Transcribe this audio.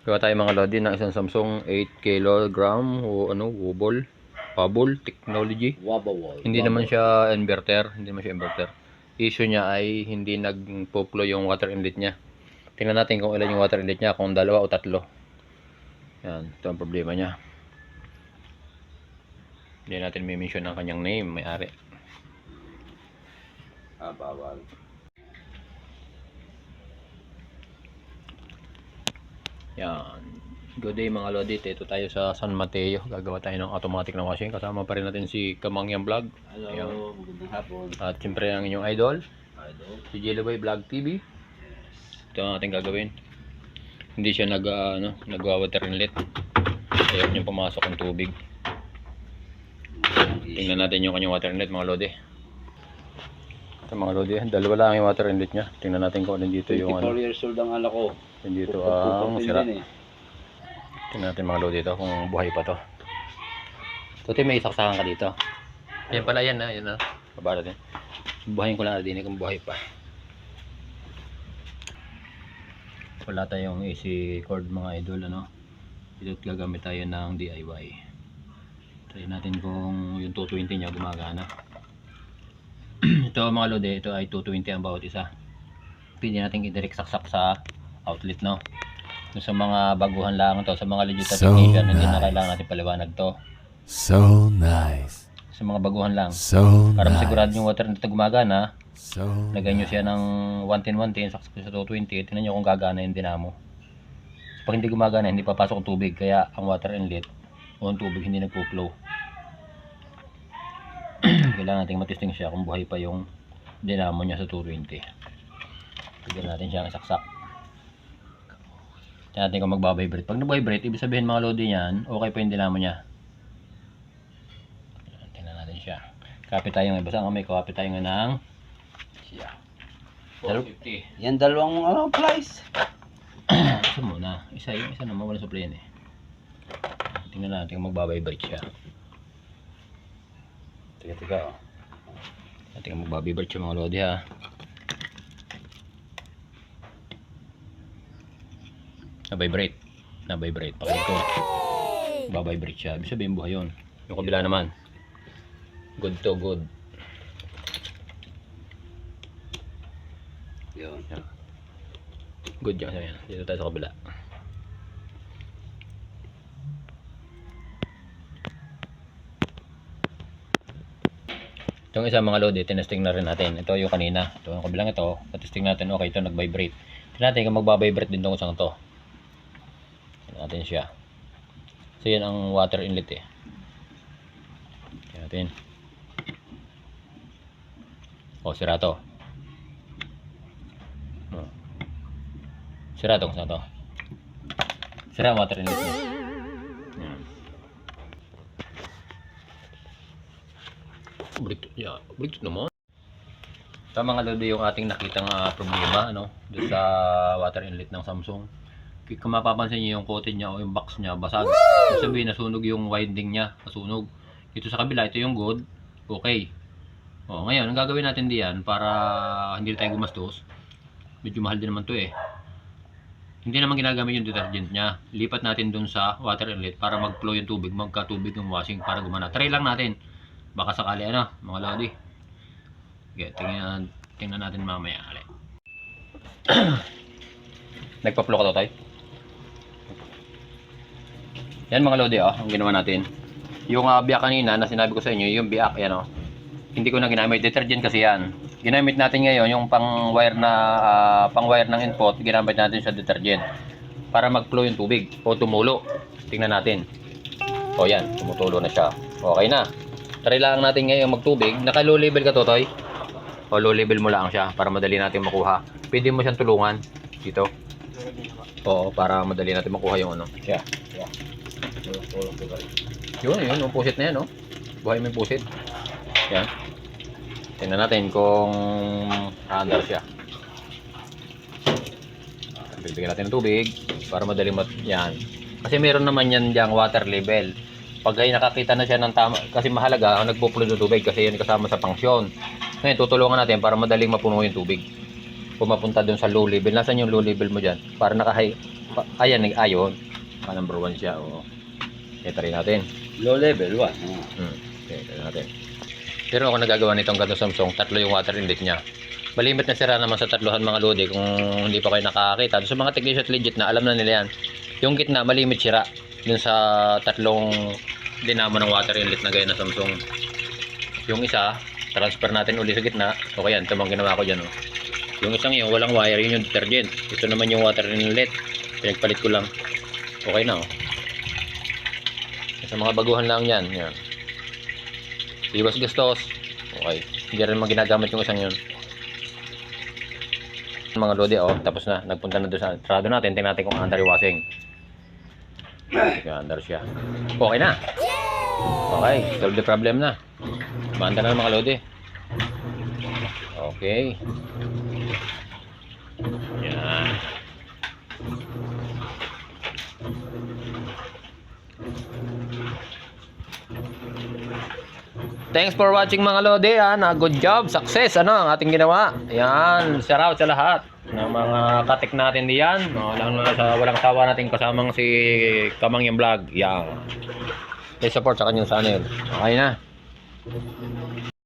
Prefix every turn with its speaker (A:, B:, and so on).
A: Gawa tayo mga lodi ng isang Samsung 8 kg o ano, wobble, wobble technology.
B: Wabawal.
A: Hindi naman siya inverter, hindi naman siya inverter. Issue niya ay hindi nagpo-flow yung water inlet niya. Tingnan natin kung ilan yung water inlet niya, kung dalawa o tatlo. Yan, ito ang problema niya. Hindi natin may mention ang kanyang name, may-ari.
B: Ah, bawal.
A: Yan. Good day mga Lodit. Ito tayo sa San Mateo. Gagawa tayo ng automatic na washing. Kasama pa rin natin si Kamangyang Vlog.
B: Hello,
A: Ayan.
B: magandang hapon.
A: At siyempre ang inyong idol,
B: Idol.
A: si Jellyboy Vlog TV. Ito ang ating gagawin. Hindi siya nag, uh, ano, nagwa-water inlet. Ayaw niyang pumasok ang tubig. Tingnan natin yung kanyang water inlet mga Lodi. Ito mga Lodi, dalawa lang yung water inlet niya. Tingnan natin kung nandito yung
B: 24
A: ano,
B: years old ang anak ko.
A: nandito
B: Pupukpuk
A: ang
B: din
A: sira.
B: din eh.
A: Tingnan natin mga lodi dito kung buhay pa to. Tuti may isaksakan ka dito. Yan pala yan na, yan na. Baba natin. Buhayin ko lang na dinig kung buhay pa. Wala tayong AC cord mga idol ano. Dito gagamit tayo ng DIY. Try natin kung yung 220 niya gumagana. ito mga lodi, ito ay 220 ang bawat isa. Pwede natin i-direct saksak sa outlet no. Sa mga baguhan lang to, sa mga legit
C: So
A: technician, hindi na
C: nice.
A: kailangan natin paliwanag to.
C: So nice.
A: Sa mga baguhan lang.
C: So
A: Para
C: nice.
A: masigurado yung water nito gumagana,
C: So
A: lagyan nyo siya ng 110-110, saksak sa 220, tingnan nyo kung gagana yung dinamo. Pag hindi gumagana, hindi papasok ang tubig, kaya ang water inlet o ang tubig hindi nagpo-flow. Kailangan natin matesting siya kung buhay pa yung dinamo niya sa 220. Tignan natin siya ang saksak. Tingnan natin kung magbabibrate. Pag nag-vibrate, ibig sabihin mga lodi niyan, okay pa yung dinamo niya. Tingnan natin siya. Kapit tayo ngayon. Basta ko, kapit tayo ngayon ng siya. 450.
B: Yan dalawang ano, price.
A: Isa muna. Isa yung isa naman wala supply yan eh. Tingnan natin kung magbabibrate siya. Teka, teka. Oh. Natin kung magbabibrate siya mga lodi ha. Na-vibrate. Na-vibrate. Pakinig ko. Babibrate siya. Ibig sabihin buhay yun. Yung kabila naman. Good to good.
B: Yun.
A: Good. Ayan. Dito tayo sa kabila. Itong isa mga lodi, tinesting na rin natin. Ito yung kanina. Ito yung kabilang ito. Testing natin, okay, ito nag-vibrate. Tingnan natin kung magbabibrate din itong isang to. Tingnan natin siya. So yan ang water inlet eh. Tingnan natin. O, sira to. Oh. Sira tong sa to. Sira water inlet niya. Yan. Baliktad, yeah, baliktad naman. Ito mga lodi yung ating nakitang ah, problema ano, doon sa water inlet ng Samsung. Kung mapapansin niyo yung coated niya o yung box niya basag. Ibig sabihin nasunog yung winding niya, nasunog. Ito sa kabila, ito yung good. Okay. O, ngayon, ang gagawin natin diyan para hindi tayo gumastos. Medyo mahal din naman 'to eh. Hindi naman ginagamit yung detergent niya. Lipat natin dun sa water inlet para mag-flow yung tubig, magka-tubig yung washing para gumana. Try lang natin. Baka sakali ano, mga lodi. Okay, tingnan, tingnan natin mamaya. Ali. Nagpa-flow ka to, tay? Yan mga lodi, oh, ang ginawa natin. Yung uh, biyak kanina na sinabi ko sa inyo, yung biyak, yan oh. Hindi ko na ginamit. Detergent kasi yan. Ginamit natin ngayon yung pang wire na ah, pang wire ng input, ginamit natin sa detergent para mag-flow yung tubig o tumulo. Tingnan natin. O yan, tumutulo na siya. Okay na. Try lang natin ngayon magtubig. Naka-low level ka, Totoy? O low level mo lang siya para madali natin makuha. Pwede mo siyang tulungan dito. Oo, para madali natin makuha yung ano. Siya. Yun, yun, yung pusit na yan, no? Buhay mo yung pusit. Yan. Tingnan natin kung under siya. Bibigyan natin ng tubig para madali mat... Yan. Kasi meron naman yan diyang water level. Pag ay nakakita na siya ng tama, kasi mahalaga ang nagpo-flow ng tubig kasi yun kasama sa pangsyon. Ngayon, tutulungan natin para madaling mapuno yung tubig. pumapunta doon sa low level. Nasaan yung low level mo dyan? Para naka-high. Pa, ayan, ayon. Pa number 1 siya. Oo. Kita rin natin.
B: Low level, one.
A: Hmm. Okay, ito natin. Pero ako nagagawa nitong ganito Samsung, tatlo yung water inlet niya. Malimit na sira naman sa tatlohan mga lodi kung hindi pa kayo nakakita. Sa mga technician legit na, alam na nila yan. Yung gitna, malimit sira. Dun sa tatlong dinamo ng water inlet na gaya na Samsung. Yung isa, transfer natin uli sa gitna. Okay yan, ito mga ginawa ko dyan. Oh. Yung isang yun, walang wire, yun yung detergent. Ito naman yung water inlet. Pinagpalit ko lang. Okay na oh. Sa mga baguhan lang yan. yan. Iwas gastos. Okay. Hindi rin mga ginagamit yung isang yun. Mga lodi, oh. Tapos na. Nagpunta na doon sa trado natin. Tingnan natin kung under washing. Okay, under siya. Okay na. Okay. Solve the problem na. Maanda na mga lodi. Okay. Thanks for watching mga Lodi. Ha? Na good job, success ano ang ating ginawa. Yan, shout out sa lahat ng mga katik natin diyan. No, lang sa walang sawa natin kasamang si Kamang yung vlog. Yan. Please support sa kanyang channel. Okay na.